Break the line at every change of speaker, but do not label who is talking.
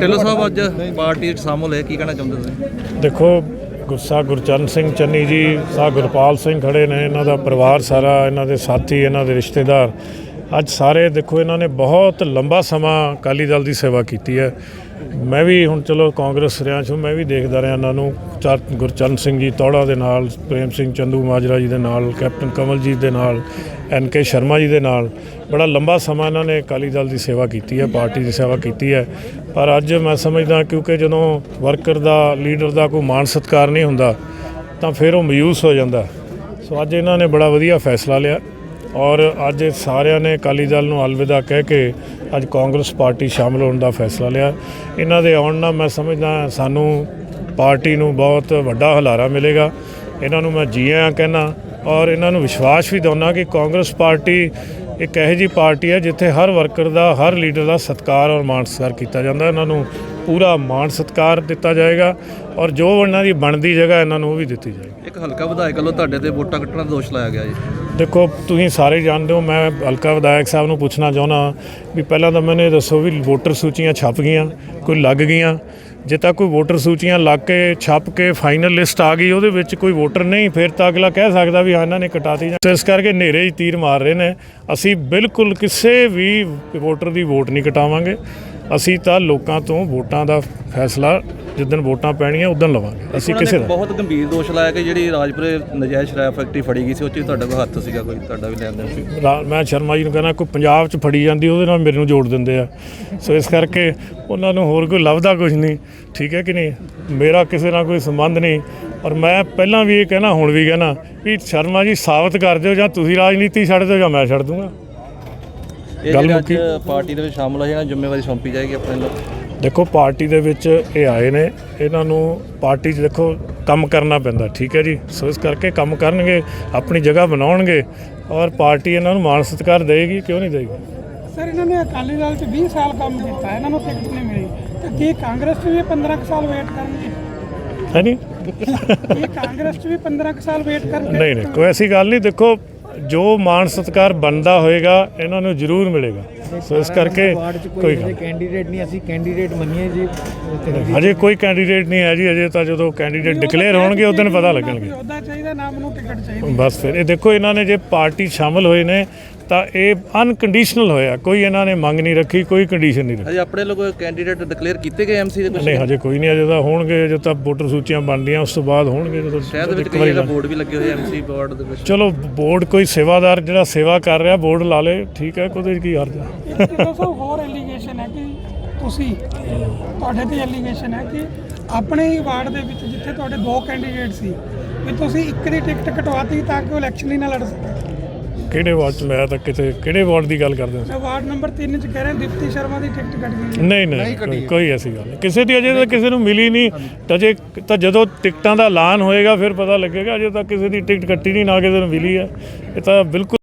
ਟੇਲੋ ਸਾਹਿਬ, ਅੱਜ ਪਾਰਟੀ ਵਿੱਚ ਸ਼ਾਮਲ ਹੈ ਕੀ ਕਹਿਣਾ ਚਾਹੁੰਦੇ ਤੁਸੀਂ?
ਦੇਖੋ ਗੁਰਸਾ ਗੁਰਚਰਨ ਸਿੰਘ ਚੰਨੀ ਜੀ, ਸਾ ਗੁਰਪਾਲ ਸਿੰਘ ਖੜੇ ਨੇ, ਇਹਨਾਂ ਦਾ ਪਰਿਵਾਰ ਸਾਰਾ, ਇਹਨਾਂ ਦੇ ਸਾਥੀ, ਇਹਨਾਂ ਦੇ ਰਿਸ਼ਤੇਦਾਰ। ਅੱਜ ਸਾਰੇ ਦੇਖੋ, ਇਹਨਾਂ ਨੇ ਬਹੁਤ ਲੰਬਾ ਸਮਾਂ ਅਕਾਲੀ ਦਲ ਦੀ ਸੇਵਾ ਕੀਤੀ ਹੈ। ਮੈਂ ਵੀ ਹੁਣ ਚਲੋ ਕਾਂਗਰਸ ਰਿਹਾ 'ਚੋਂ, ਮੈਂ ਵੀ ਦੇਖਦਾ ਰਿਹਾ ਇਹਨਾਂ ਨੂੰ। ਚਰ- ਗੁਰਚਰਨ ਸਿੰਘ ਜੀ ਤੌੜਾ ਦੇ ਨਾਲ, ਪ੍ਰੇਮ ਸਿੰਘ ਚੰਦੂ ਮਾਜਰਾ ਜੀ ਦੇ ਨਾਲ, ਕੈਪਟਨ ਕਮਲਜੀਤ ਦੇ ਨਾਲ, ਐਨ ਕੇ ਸ਼ਰਮਾ ਜੀ ਦੇ ਨਾਲ। ਬੜਾ ਲੰਬਾ ਸਮਾਂ ਇਹਨਾਂ ਨੇ ਅਕਾਲੀ ਦਲ ਦੀ ਸੇਵਾ ਕੀਤੀ ਹੈ, ਪਾਰਟੀ ਦੀ ਸੇਵਾ ਕੀਤੀ ਹੈ। ਪਰ ਅੱਜ ਮੈਂ ਸਮਝਦਾ ਕਿਉਂਕਿ ਜਦੋਂ ਵਰਕਰ ਦਾ, ਲੀਡਰ ਦਾ ਕੋਈ ਮਾਣ ਸਤਿਕਾਰ ਨਹੀਂ ਹੁੰਦਾ, ਤਾਂ ਫਿਰ ਉਹ ਮਯੂਸ ਹੋ ਜਾਂਦਾ। ਸੋ ਅੱਜ ਇਹਨਾਂ ਨੇ ਬੜਾ ਵਧੀਆ ਫੈਸਲਾ ਲਿਆ। ਔਰ ਅੱਜ ਸਾਰਿਆਂ ਨੇ ਅਕਾਲੀ ਦਲ ਨੂੰ ਅਲਵਿਦਾ ਕਹਿ ਕੇ ਅੱਜ ਕਾਂਗਰਸ ਪਾਰਟੀ ਸ਼ਾਮਲ ਹੋਣ ਦਾ ਫੈਸਲਾ ਲਿਆ। ਇਹਨਾਂ ਦੇ ਆਉਣ ਨਾਲ ਮੈਂ ਸਮਝਦਾ ਸਾਨੂੰ ਪਾਰਟੀ ਨੂੰ ਬਹੁਤ ਵੱਡਾ ਹਲਾਰਾ ਮਿਲੇਗਾ। ਇਹਨਾਂ ਨੂੰ ਮੈਂ ਜੀ ਆਇਆਂ ਕਹਿਣਾ ਔਰ ਇਹਨਾਂ ਨੂੰ ਵਿਸ਼ਵਾਸ ਵੀ ਦਿਵਾਉਣਾ ਕਿ ਕਾਂਗਰਸ ਪਾਰਟੀ ਇੱਕ ਇਹੋ ਜਿਹੀ ਪਾਰਟੀ ਹੈ ਜਿੱਥੇ ਹਰ ਵਰਕਰ ਦਾ, ਹਰ ਲੀਡਰ ਦਾ ਸਤਿਕਾਰ ਔਰ ਮਾਣ ਸਤਿਕਾਰ ਕੀਤਾ ਜਾਂਦਾ। ਇਹਨਾਂ ਨੂੰ ਪੂਰਾ ਮਾਣ ਸਤਿਕਾਰ ਦਿੱਤਾ ਜਾਏਗਾ ਔਰ ਜੋ ਉਹਨਾਂ ਦੀ ਬਣਦੀ ਜਗ੍ਹਾ ਇਹਨਾਂ ਨੂੰ ਉਹ ਵੀ ਦਿੱਤੀ ਜਾਏਗੀ।
ਇੱਕ ਹਲਕਾ ਵਿਧਾਇਕ ਵੱਲੋਂ ਤੁਹਾਡੇ ਤੇ ਵੋਟਾਂ ਕੱਟਣ ਦਾ ਦੋਸ਼ ਲਾਇਆ ਗਿਆ ਜੀ।
ਦੇਖੋ, ਤੁਸੀਂ ਸਾਰੇ ਜਾਣਦੇ ਹੋ, ਮੈਂ ਹਲਕਾ ਵਿਧਾਇਕ ਸਾਹਿਬ ਨੂੰ ਪੁੱਛਣਾ ਚਾਹੁੰਦਾ ਵੀ ਪਹਿਲਾਂ ਤਾਂ ਮੈਨੂੰ ਇਹ ਦੱਸੋ ਵੀ ਵੋਟਰ ਸੂਚੀਆਂ ਛਪ ਗਈਆਂ, ਕੋਈ ਲੱਗ ਗਈਆਂ। ਜੇ ਤਾਂ ਕੋਈ ਵੋਟਰ ਸੂਚੀਆਂ ਲੱਗ ਕੇ ਛਪ ਕੇ ਫਾਈਨਲ ਲਿਸਟ ਆ ਗਈ, ਉਹਦੇ ਵਿੱਚ ਕੋਈ ਵੋਟਰ ਨਹੀਂ, ਫਿਰ ਤਾਂ ਅਗਲਾ ਕਹਿ ਸਕਦਾ ਵੀ ਹਾਂ, ਇਹਨਾਂ ਨੇ ਕਟਾਤੀ ਜਾਂ ਇਸ ਕਰਕੇ ਹਨੇਰੇ ਹੀ ਤੀਰ ਮਾਰ ਰਹੇ ਨੇ। ਅਸੀਂ ਬਿਲਕੁਲ ਕਿਸੇ ਵੀ ਵੋਟਰ ਦੀ ਵੋਟ ਨਹੀਂ ਕਟਾਵਾਂਗੇ। ਅਸੀਂ ਤਾਂ ਲੋਕਾਂ ਤੋਂ ਵੋਟਾਂ ਦਾ ਫੈਸਲਾ ਜਿੱਦਣ ਵੋਟਾਂ ਪੈਣੀਆਂ ਉਦੋਂ ਲਵਾਂਗੇ। ਅਸੀਂ ਕਿਸੇ ਦਾ
ਬਹੁਤ ਗੰਭੀਰ ਦੋਸ਼ ਲਾਇਆ ਕਿ ਜਿਹੜੀ ਰਾਜਪੁਰੇ ਨਜਾਇਜ਼ ਸ਼ਰਾਬ ਫੈਕਟਰੀ ਫੜੀ ਗਈ ਸੀ ਉਹ 'ਚ ਤੁਹਾਡਾ ਕੋਈ ਹੱਥ ਸੀਗਾ ਕੋਈ ਤੁਹਾਡਾ ਵੀ ਲੈਣ ਦੇਣ ਸੀ?
ਰਾ- ਮੈਂ ਸ਼ਰਮਾ ਜੀ ਨੂੰ ਕਹਿੰਦਾ ਕੋਈ ਪੰਜਾਬ 'ਚ ਫੜੀ ਜਾਂਦੀ ਉਹਦੇ ਨਾਲ ਮੇਰੇ ਨੂੰ ਜੋੜ ਦਿੰਦੇ ਆ। ਸੋ ਇਸ ਕਰਕੇ ਉਹਨਾਂ ਨੂੰ ਹੋਰ ਕੋਈ ਲੱਭਦਾ ਕੁਝ ਨਹੀਂ ਠੀਕ ਹੈ ਕਿ ਨਹੀਂ? ਮੇਰਾ ਕਿਸੇ ਨਾਲ ਕੋਈ ਸੰਬੰਧ ਨਹੀਂ। ਔਰ ਮੈਂ ਪਹਿਲਾਂ ਵੀ ਇਹ ਕਹਿਣਾ ਹੁਣ ਵੀ ਕਹਿਣਾ ਵੀ ਸ਼ਰਮਾ ਜੀ ਸਾਬਤ ਕਰ ਦਿਓ ਜਾਂ ਤੁਸੀਂ ਰਾਜਨੀਤੀ ਛੱਡ ਦਿਓ ਜਾਂ ਮੈਂ ਛੱਡ ਦੂੰਗਾ।
ਇਹ
ਗੱਲ
ਜਿਹੜੇ ਅੱਜ
ਮੁੱਕੀ।
ਪਾਰਟੀ ਦੇ ਵਿੱਚ ਸ਼ਾਮਲ ਹੋਏ ਇਹਨਾਂ ਨੂੰ ਜ਼ਿੰਮੇਵਾਰੀ ਸੌਂਪੀ ਜਾਏਗੀ ਆਪਣੇ ਲੋਕ
ਦੇਖੋ ਪਾਰਟੀ ਦੇ ਵਿੱਚ ਇਹ ਆਏ ਨੇ। ਇਹਨਾਂ ਨੂੰ ਪਾਰਟੀ 'ਚ ਦੇਖੋ ਕੰਮ ਕਰਨਾ ਪੈਂਦਾ ਠੀਕ ਹੈ ਜੀ? ਸੋ ਇਸ ਕਰਕੇ ਕੰਮ ਕਰਨਗੇ ਆਪਣੀ ਜਗ੍ਹਾ ਬਣਾਉਣਗੇ ਔਰ ਪਾਰਟੀ ਇਹਨਾਂ ਨੂੰ ਮਾਣ ਸਤਿਕਾਰ ਦੇਗੀ ਕਿਉਂ ਨਹੀਂ ਦੇਗੀ
ਸਰ ਇਹਨਾਂ ਨੇ ਅਕਾਲੀ ਦਲ 'ਚ 20 ਸਾਲ ਕੰਮ ਕੀਤਾ ਇਹਨਾਂ ਨੂੰ ਟਿਕਟ ਨਹੀਂ ਮਿਲੀ। ਤੇ ਕੀ ਕਾਂਗਰਸ 'ਚ ਵੀ 15 ਕੁ ਸਾਲ ਵੇਟ ਕਰਨਗੇ?
ਹੈ ਨਹੀਂ
ਕਾਂਗਰਸ 'ਚ ਵੀ 15 ਕੁ ਸਾਲ ਵੇਟ ਕਰਨਗੇ?
ਨਹੀਂ ਨਹੀਂ ਕੋਈ ਐਸੀ ਗੱਲ ਨਹੀਂ। ਦੇਖੋ ਜੋ ਮਾਣ ਸਤਿਕਾਰ ਬਣਦਾ ਹੋਏਗਾ ਇਹਨਾਂ ਨੂੰ ਜ਼ਰੂਰ ਮਿਲੇਗਾ। ਸੋ ਇਸ ਕਰਕੇ ਕੋਈ
ਕੈਂਡੀਡੇਟ ਨਹੀਂ ਅਸੀਂ ਕੈਂਡੀਡੇਟ ਮੰਨੀਏ ਜੀ।
ਹਜੇ ਕੋਈ ਕੈਂਡੀਡੇਟ ਨਹੀਂ ਹੈ ਜੀ ਅਜੇ ਤਾਂ ਜਦੋਂ ਕੈਂਡੀਡੇਟ ਡਿਕਲੇਅਰ ਹੋਣਗੇ ਉਦੋਂ ਪਤਾ ਲੱਗਣਗੇ।
ਉਹਦਾ ਚਾਹੀਦਾ ਨਾ ਮੈਨੂੰ ਟਿਕਟ ਚਾਹੀਦੀ।
ਬਸ ਫਿਰ ਇਹ ਦੇਖੋ ਇਹਨਾਂ ਨੇ ਜੇ ਪਾਰਟੀ ਸ਼ਾਮਲ ਹੋਏ ਨੇ ਤਾਂ ਇਹ ਅਨਕੰਡੀਸ਼ਨਲ ਹੋਇਆ। ਕੋਈ ਇਹਨਾਂ ਨੇ ਮੰਗ ਨਹੀਂ ਰੱਖੀ ਕੋਈ ਕੰਡੀਸ਼ਨ ਨਹੀਂ ਰੱਖੀ।
ਅਜੇ ਆਪਣੇ ਲੋਕ ਕੈਂਡੀਡੇਟ ਡਿਕਲੇਅਰ ਕੀਤੇ ਗਏ ਐਮਸੀ ਦੇ ਕੁਝ
ਨਹੀਂ ਹਜੇ ਕੋਈ ਨਹੀਂ ਅਜੇ ਤਾਂ ਹੋਣਗੇ ਜਦੋਂ ਤਾਂ ਵੋਟਰ ਸੂਚੀਆਂ ਬਣਦੀਆਂ ਉਸ ਤੋਂ ਬਾਅਦ ਹੋਣਗੇ ਜਦੋਂ
ਸ਼ਹਿਰ ਦੇ ਵਿੱਚ ਕਈ ਬੋਰਡ ਵੀ ਲੱਗੇ ਹੋਏ ਐਮਸੀ ਬੋਰਡ ਦੇ ਵਿੱਚ।
ਚਲੋ ਬੋਰਡ ਕੋਈ ਸੇਵਾਦਾਰ ਜਿਹੜਾ ਸੇਵਾ ਕਰ ਰਿਹਾ ਬੋਰਡ ਲਾ ਲੇ ਠੀਕ ਹੈ ਕੋਈ ਕੀ ਹਰਜ ਹੈ
ਇੱਕ ਦੱਸੋ ਹੋਰ ਐਲੀਗੇਸ਼ਨ ਹੈ ਕਿ ਤੁਸੀਂ? ਤੁਹਾਡੇ ਤੇ ਐਲੀਗੇਸ਼ਨ ਹੈ ਕਿ ਆਪਣੇ ਹੀ ਵਾਰਡ ਦੇ ਵਿੱਚ ਜਿੱਥੇ ਤੁਹਾਡੇ ਦੋ ਕੈਂਡੀਡੇਟ ਸੀ ਵੀ ਤੁਸੀਂ ਇੱਕ ਦੀ ਟਿਕਟ ਕਟਵਾਤੀ ਤਾਂ ਕਿ ਉਹ ਇਲੈਕਸ਼ਨ ਹੀ ਨਾ ਲੜ ਸਕੇ।
ਕਿਹੜੇ ਵਾਰਡ ਚ ਮੈਂ ਤਾਂ ਕਿਤੇ ਕਿਹੜੇ ਵਾਰਡ ਦੀ ਗੱਲ ਕਰਦੇ ਹੋ?
ਵਾਰਡ ਨੰਬਰ 3 ਚ ਕਹਿ ਰਿਹਾ ਦੀਪਤੀ ਸ਼ਰਮਾ ਦੀ ਟਿਕਟ ਕੱਟ ਗਈ
ਨਹੀਂ ਨਹੀਂ ਕੋਈ- ਕੋਈ ਐਸੀ ਗੱਲ ਨਹੀਂ। ਕਿਸੇ ਦੀ ਅਜੇ ਤਾਂ ਕਿਸੇ ਨੂੰ ਮਿਲੀ ਨਹੀਂ। ਤਾਂ ਜੇ ਤਾਂ ਜਦੋਂ ਟਿਕਟਾਂ ਦਾ ਐਲਾਨ ਹੋਏਗਾ ਫਿਰ ਪਤਾ ਲੱਗੇਗਾ ਅਜੇ ਤਾਂ ਕਿਸੇ ਦੀ ਟਿਕਟ ਕੱਟੀ ਨਹੀਂ ਨਾ ਕਿਸੇ ਨੂੰ ਮਿਲੀ ਹੈ। ਇਹ ਤਾਂ ਬਿਲਕੁਲ